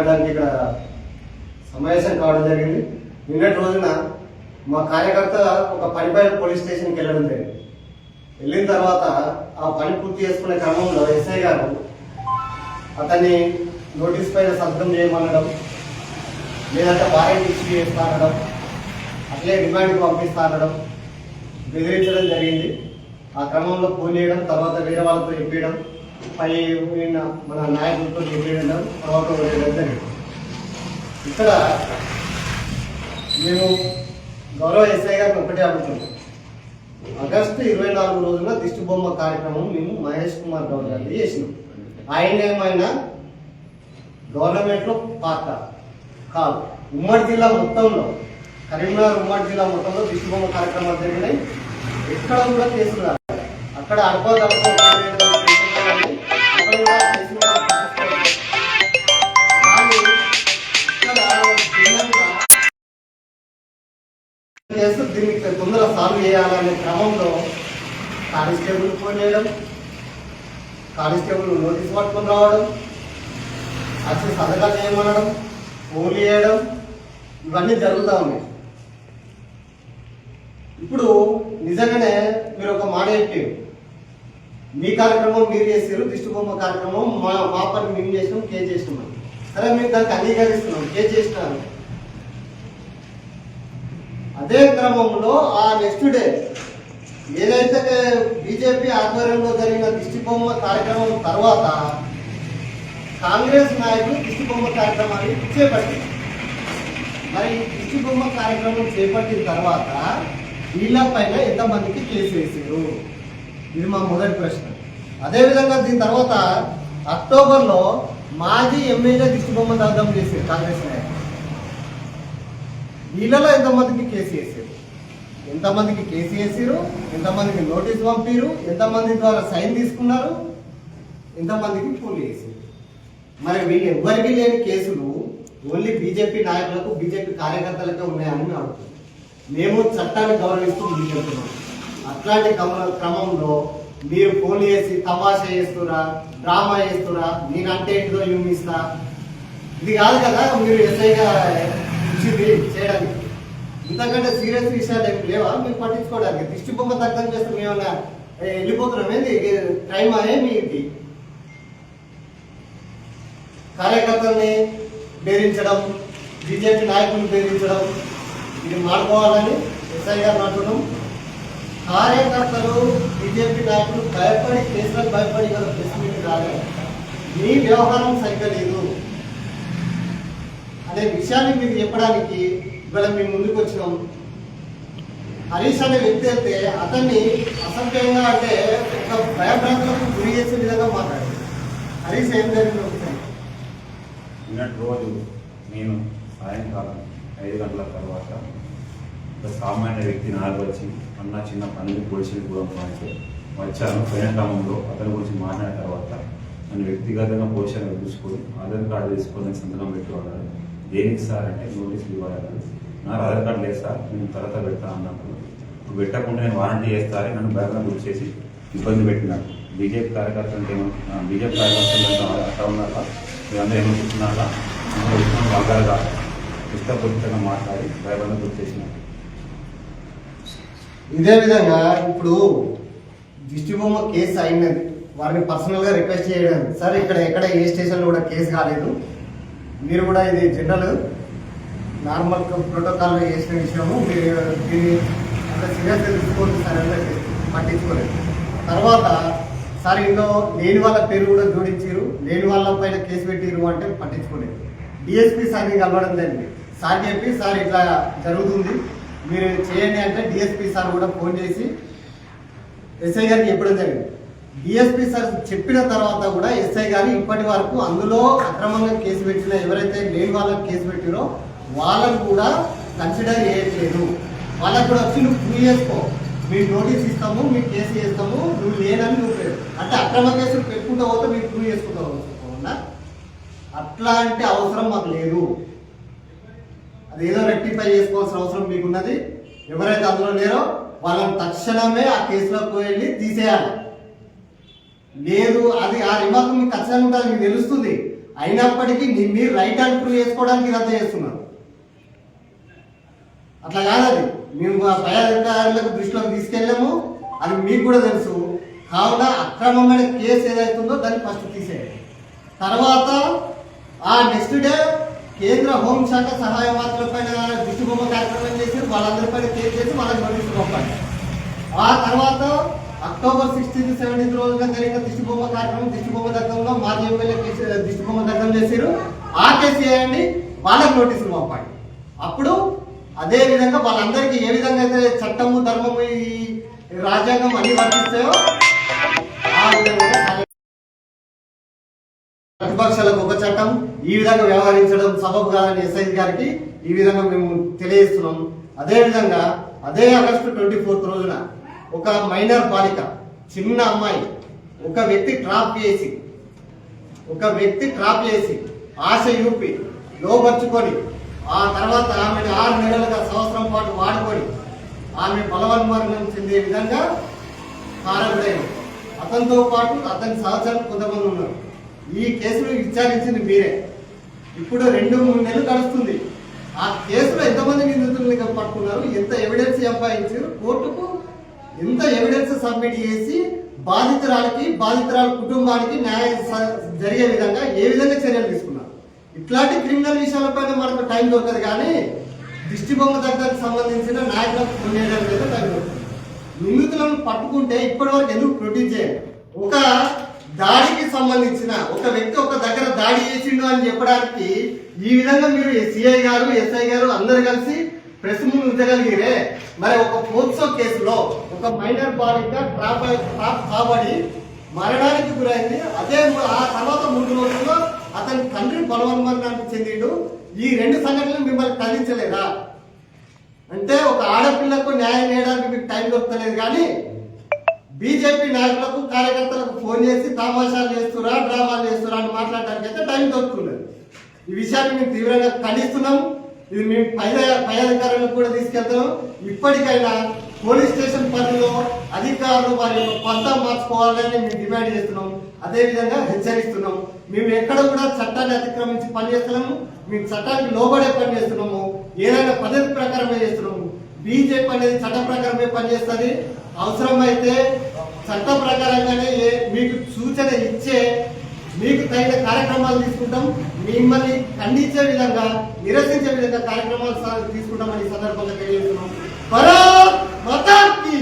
మాట్లాడడానికి ఇక్కడ సమావేశం కావడం జరిగింది. నిన్నటి రోజున మా కార్యకర్త ఒక పనిపై పోలీస్ స్టేషన్కి వెళ్ళడం జరిగింది. వెళ్ళిన తర్వాత ఆ పని పూర్తి చేసుకునే క్రమంలో ఎస్ఐ గారు అతన్ని నోటీస్ పైన సంతకం చేయమనడం లేదంటే వారెంట్ ఇష్యూ చేస్తా అనడం అట్లే రిమాండ్కి పంపిస్తా అనడం బెదిరించడం జరిగింది. ఆ క్రమంలో ఫోన్ చేయడం తర్వాత వేరే వాళ్ళతో చెప్పడం పై మన నాయకులతో చెప్పడం తర్వాత వదిలేయడం జరిగింది ఇక్కడ మేము గౌరవ ఎస్ఐ గారిని ఒకటే అడుగుతున్నాం ఆగస్టు ఇరవై నాలుగు రోజున దిష్టి బొమ్మ కార్యక్రమం మేము మహేష్ కుమార్ గౌడ్ గారిని చేసినాం. ఆయన ఏమైనా గవర్నమెంట్లో పాత్ర కాదు. ఉమ్మడి జిల్లా మొత్తంలో కరీంనగర్ ఉమ్మడి జిల్లా మొత్తంలో దిష్టి బొమ్మ కార్యక్రమాలు జరిగినాయి. ఎక్కడ కూడా కేసులు అక్కడ అడప చేస్తూ దీన్ని తొందరగా సాల్వ్ చేయాలనే క్రమంలో కానిస్టేబుల్ ఫోన్ చేయడం కానిస్టేబుల్ నోటీస్ పట్టుకొని రావడం వచ్చి సంతకాలు చేయమనడం ఫోన్లు చేయడం ఇవన్నీ జరుగుతూ ఉన్నాయి ఇప్పుడు నిజంగానే మీరు ఒక మాట చెప్పారు మీ కార్యక్రమం మీరు చేసారు దిష్టి బొమ్మ కార్యక్రమం మా మా పని మేము చేసినాం కే చేసినాం సరే మేము దానికి అంగీకరిస్తున్నాం కే చేసినారు. అదే క్రమంలో ఆ నెక్స్ట్ డే ఏదైతే బీజేపీ ఆధ్వర్యంలో జరిగిన దిష్టి బొమ్మ కార్యక్రమం తర్వాత కాంగ్రెస్ నాయకులు దిష్టి బొమ్మ కార్యక్రమాన్ని చేపట్టారు మరి దిష్టి బొమ్మ కార్యక్రమం చేపట్టిన తర్వాత వీళ్ళపైన ఎంతమందికి కేసు వేసారు ఇది మా మొదటి ప్రశ్న. అదేవిధంగా దీని తర్వాత అక్టోబర్లో మాజీ ఎమ్మెల్యే దిష్టి బొమ్మ దగ్ధం చేశారు కాంగ్రెస్ నాయకులు వీళ్ళలో ఎంతమందికి కేసు వేసారు ఎంతమందికి కేసు వేసారు ఎంతమందికి నోటీస్ పంపారు? ఎంతమంది ద్వారా సైన్ తీసుకున్నారు? ఎంతమందికి కూలి వేసారు మరి వీళ్ళు ఎవ్వరికీ లేని కేసులు ఓన్లీ బీజేపీ నాయకులకు బీజేపీ కార్యకర్తలకే ఉన్నాయని మేము మేము చట్టాన్ని గౌరవిస్తూ ముందుకెళ్తున్నాం. అట్లాంటి క్రమంలో మీరు ఫోన్ చేసి తమాషా చేస్తురా డ్రామా చేస్తురా నేనంటే ఏంటిదో చూపిస్తా ఇది కాదు కదా మీరు ఎస్ఐగా ఇచ్చింది చేయడానికి. ఇంతకంటే సీరియస్ విషయాలు ఏమి లేవా? మీరు పట్టించుకోవడానికి. దిష్టి బొమ్మ తగ్గం చేస్తే మేమన్నా వెళ్ళిపోతున్నాం ఏంది? టైం అయ్యేమి మీది. కార్యకర్తల్ని బెదిరించడం బీజేపీ నాయకులను బెదిరించడం ఇది మాడుకోవాలని ఎస్ఐ గారు అంటున్నాం. కార్యకర్తలు బీజేపీ నాయకులు భయపడి కేసులకు భయపడి కదా ప్రెస్ మీట్ రాలేదు. మీ వ్యవహారం సరిగ్గా లేదు. అనే విషయాన్ని మీకు చెప్పడానికి ఇవాళ మేము ముందుకు వచ్చినాం. హరీష్ అనే వ్యక్తి అయితే అతన్ని అసభ్యంగా అంటే ఒక భయభ్రాంతులకు గురి చేసే విధంగా మాట్లాడారు హరీష్ ఏం జరిగింది నిన్నటి రోజు నేను సాయంకాలం ఐదు గంటల తర్వాత ఒక సామాన్య వ్యక్తి నాకు వచ్చి అన్న చిన్న పనులు పొడిచి కూడా అంటే వచ్చాను పోయిన అతని గురించి మాట్లాడిన తర్వాత నన్ను వ్యక్తిగతంగా పోషణ చూసుకొని ఆధార్ కార్డు తీసుకొని సంతకం పెట్టుకున్నాడు దేనికి సార్? అంటే నోటీసులు ఇవ్వాలి? నా ఆధార్ కార్డు లేదు సార్ నేను తర్వాత పెడతాను అన్నప్పుడు పెట్టకుండా నేను వారంటీ చేస్తారని నన్ను బయట గురి చేసి ఇబ్బంది పెట్టినాడు బీజేపీ కార్యకర్తలు అంటే ఏమనుకుంటున్నా బీజేపీ కార్యకర్తలు అక్కడ ఉన్నారా? మీరందరూ ఏమనుకుంటున్నారా అందరూ బాగా మాట్లాడి భయపడిన గుర్తు చేసినాను ఇదే విధంగా ఇప్పుడు దిష్టి కేసు అయినది. వారిని పర్సనల్గా రిక్వెస్ట్ చేయడం. సార్ ఇక్కడ ఎక్కడ ఏ స్టేషన్లో కూడా కేసు కాలేదు. మీరు కూడా ఇది జనరల్ నార్మల్ ప్రోటోకాల్ చేసిన విషయము. మీరు దీన్ని అంత సీరియస్గా తెలుసుకోండి సార్ అంటే పట్టించుకోలేదు. తర్వాత సార్ ఇంట్లో లేని వాళ్ళ పేరు కూడా జోడించారు. లేని వాళ్ళ పైన కేసు పెట్టిరు అంటే పట్టించుకోలేదు. డిఎస్పీ సార్ని కలవడం జరిగింది. సార్ చెప్పి సార్ ఇట్లా జరుగుతుంది. మీరు చేయండి అంటే డిఎస్పీ సార్ కూడా ఫోన్ చేసి ఎస్ఐ గారికి చెప్పడం జరిగింది. డిఎస్పీ సార్ చెప్పిన తర్వాత కూడా ఎస్ఐ గారు ఇప్పటి వరకు అందులో అక్రమంగా కేసు పెట్టిన ఎవరైతే లేని వాళ్ళకి కేసు పెట్టిరో వాళ్ళని కూడా కన్సిడర్ చేయట్లేదు. వాళ్ళకు కూడా వచ్చి నువ్వు ప్రూవ్ చేసుకో. మీకు నోటీస్ ఇస్తాము మీకు కేసు చేస్తాము నువ్వు లేనని నువ్వు అంటే అక్రమ కేసులు పెట్టుకుంటా పోతే మీరు ప్రూవ్ చేసుకుంటావు అవునా? అట్లాంటి అవసరం మాకు లేదు. అది ఏదో రెక్టిఫై చేసుకోవాల్సిన అవసరం మీకున్నది. ఎవరైతే అందులో లేరో వాళ్ళని తక్షణమే ఆ కేసులోకి వెళ్ళి తీసేయాలి. లేదు అది ఆ రిమార్క్ మీకు ఖచ్చితంగా ఉంటుంది మీకు తెలుస్తుంది. అయినప్పటికీ మీరు రైట్ అండ్ ప్రూవ్ చేసుకోవడానికి రద్దు చేస్తున్నారు. అట్లా కాదది మేము ఆ పై అధికారులకు దృష్టిలోకి తీసుకెళ్ళాము. అది మీకు కూడా తెలుసు. కావున అక్రమమైన కేసు ఏదైతుందో దాన్ని ఫస్ట్ తీసేయండి. తర్వాత ఆ నెక్స్ట్ డే కేంద్ర హోంశాఖ సహాయ మంత్రుల పైన దిష్టి కార్యక్రమం చేసి వాళ్ళందరిపైన కేసు చేసి వాళ్ళని నోటీసులు పంపండి ఆ తర్వాత అక్టోబర్ సిక్స్టీన్త్ సెవెంటీన్త్ రోజుగా జరిగిన దిష్టిబొమ్మ కార్యక్రమం దిష్టిబొమ్మ దగ్గరలో మాజీ ఎమ్మెల్యే దిష్టిబొమ్మ దగ్గర చేశారు ఆ కేసు చేయండి వాళ్ళకి నోటీసులు పంపండి అప్పుడు అదే విధంగా వాళ్ళందరికీ ఏ విధంగా అయితే చట్టము ధర్మము ఈ రాజ్యాంగం అన్ని వర్తిస్తాయో ఆ విధంగా ప్రతిపక్షాలకు ఒక చట్టం ఈ విధంగా వ్యవహరించడం సబబు కాదని ఎస్ఐ గారికి ఈ విధంగా మేము తెలియజేస్తున్నాం. అదే విధంగా అదే ఆగస్టు ట్వంటీ ఫోర్త్ రోజున ఒక మైనర్ బాలిక చిన్న అమ్మాయి ఒక వ్యక్తి ట్రాప్ చేసి ఒక వ్యక్తి ట్రాప్ చేసి ఆశ యూపి లోపరుచుకొని ఆ తర్వాత ఆమెను ఆరు నెలలుగా సంవత్సరం పాటు వాడుకొని ఆమె బలవన్మరణం చెందే విధంగా కారకుడైన అతనితో పాటు అతని సహచరులు కొంతమంది ఉన్నారు. ఈ కేసును విచారించింది మీరే. ఇప్పుడు రెండు మూడు నెలలు గడుస్తుంది. ఆ కేసులో ఎంతమంది నిందితుల్ని పట్టుకున్నారు ఎంత ఎవిడెన్స్ సంపాదించారు? కోర్టుకు ఎంత ఎవిడెన్స్ సబ్మిట్ చేసి బాధితురాలకి బాధితురాల కుటుంబానికి న్యాయం స- జరిగే విధంగా ఏ విధంగా చర్యలు తీసుకున్నారు? ఇట్లాంటి క్రిమినల్ విషయాలపైన మనకు టైం దొరకదు కానీ దిష్టి బొమ్మ దగ్గరకు సంబంధించిన నాయకులకు కొనేయడం లేదు టైం దొరకదు నిందితులను పట్టుకుంటే ఇప్పటివరకు ఎందుకు ప్రొడ్యూస్ చేయాలి? ఒక దాడికి సంబంధించిన ఒక వ్యక్తి ఒక దగ్గర దాడి చేసిండు అని చెప్పడానికి ఈ విధంగా మీరు సిఐ గారు ఎస్ఐ గారు అందరు కలిసి ప్రెస్ ముందు ఉంచగలిగిరే. మరి ఒక పోక్సో కేసులో ఒక మైనర్ బాలిక ట్రాప్ ట్రాప్ కాబడి మరణానికి గురైంది. అదే ఆ తర్వాత మూడు రోజుల్లో అతని తండ్రి బలవన్మరణానికి చెందిండు. ఈ రెండు సంఘటనలు మిమ్మల్ని కలిగించలేదా అంటే ఒక ఆడపిల్లకు న్యాయం చేయడానికి మీకు టైం దొరకలేదు కానీ బీజేపీ నాయకులకు కార్యకర్తలకు ఫోన్ చేసి తమాషాలు చేస్తురా డ్రామాలు చేస్తురా అని మాట్లాడడానికి అయితే టైం దొరుకుతున్నది ఈ విషయాన్ని మేము తీవ్రంగా ఖండిస్తున్నాం ఇది మేము పై పై అధికారులకు కూడా తీసుకెళ్తాం ఇప్పటికైనా పోలీస్ స్టేషన్ పనిలో అధికారులు వారి యొక్క పంతం మార్చుకోవాలని మేము డిమాండ్ చేస్తున్నాం అదేవిధంగా హెచ్చరిస్తున్నాం మేము ఎక్కడ కూడా చట్టాన్ని అతిక్రమించి పనిచేస్తున్నాము. మేము చట్టానికి లోబడే పని చేస్తున్నాము ఏదైనా పద్ధతి ప్రకారమే చేస్తున్నాము. బీజేపీ అనేది చట్ట ప్రకారమే పనిచేస్తుంది. అవసరమైతే చట్ట ప్రకారంగానే మీకు సూచన ఇచ్చే మీకు తగిన కార్యక్రమాలు తీసుకుంటాం. మిమ్మల్ని ఖండించే విధంగా నిరసించే విధంగా కార్యక్రమాలు తీసుకుంటామని సందర్భంగా తెలియజేస్తున్నాం. భారత్ మతానికి